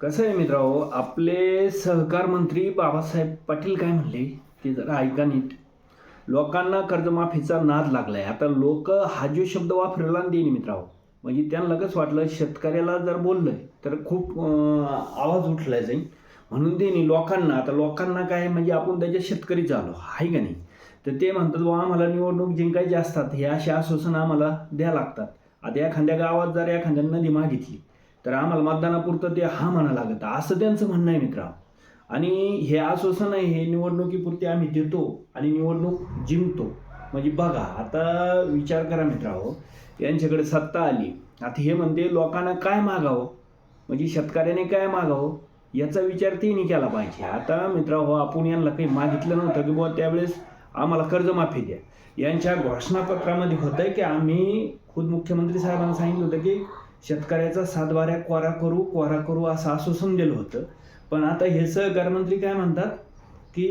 कसं आहे मित्रांनो आपले सहकार मंत्री बाबासाहेब पाटील काय म्हणले? ते जरा ऐका नीट. लोकांना कर्जमाफीचा नाद लागलाय. आता लोक हा जो शब्द वापरला देईन मित्रांनो म्हणजे त्यांना लगेच वाटलं शेतकऱ्याला जर बोललं तर खूप आवाज उठलाय जाईल म्हणून देणी लोकांना आता लोकांना काय म्हणजे आपण त्याच्या शेतकरीच आलो आहे का नाही? तर ते म्हणतात बा आम्हाला निवडणूक जिंकायची असतात. हे असे आश्वासन आम्हाला द्या लागतात. आता एखाद्या गावात जर एखाद्या नदी मागितली तर आम्हाला मतदानापुरतं ते हा म्हणा लागत. असं त्यांचं म्हणणं आहे मित्रा आणि हे आश्वासन आहे हे निवडणुकीपुरते आम्ही देतो आणि निवडणूक जिंकतो. म्हणजे बघा आता विचार करा मित्रांनो. यांच्याकडे सत्ता आली. आता हे म्हणते लोकांना काय मागावं? म्हणजे शेतकऱ्याने काय मागावं? याचा विचार त्यांनी केला पाहिजे. आता मित्रांनो आपण यांना काही मागितलं नव्हतं की बुवा त्यावेळेस आम्हाला कर्जमाफी द्या. यांच्या घोषणापत्रामध्ये होतं की आम्ही खुद मुख्यमंत्री साहेबांना सांगितलं होतं की शेतकऱ्याचा सातबाऱ्या कोरा करू कोरा करू असं आश्वासन दिलं होतं. पण आता हे सहकार मंत्री काय म्हणतात की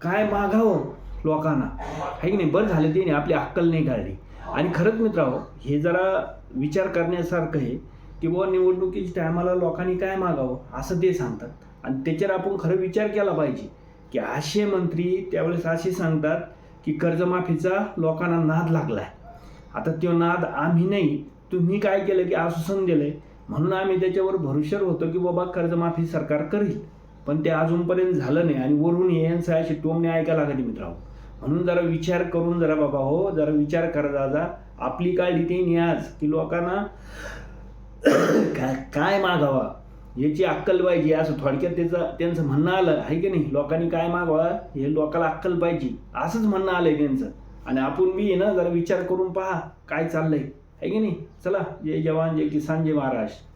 काय मागावं लोकांना? आहे की नाही? बरं झालं ते नाही आपली अक्कल नाही काढली. आणि खरंच मित्रांनो हे जरा विचार करण्यासारखं आहे की बुवा निवडणुकीच्या टायमाला लोकांनी काय मागावं असं ते सांगतात. आणि त्याच्यावर आपण खरं विचार केला पाहिजे की असे मंत्री त्यावेळेस असे सांगतात की कर्जमाफीचा लोकांना नाद लागला आहे आता तो नाद आम्ही नाही तुम्ही काय केलं की आश्वासन दिलंय म्हणून आम्ही त्याच्यावर भरुशर होतो की बाबा कर्जमाफी सरकार करील. पण ते अजूनपर्यंत झालं नाही आणि वरून हे यांचं अशी टोमने ऐकायला लागली मित्रांनो. म्हणून जरा विचार करून जरा बाबा हो जरा विचार करा दादा. आपली काळजी ते आज की लोकांना काय काय मागावा? याची अक्कल पाहिजे असं थोडक्यात त्याचं त्यांचं म्हणणं आलं आहे की नाही? लोकांनी काय मागवा? हे लोकांना अक्कल पाहिजे. असंच म्हणणं आलं आहे त्यांचं. आणि आपण बी ना जरा विचार करून पहा काय चाललंय. आहे की नाही? चला जय जवान जय किसान जय महाराष्ट्र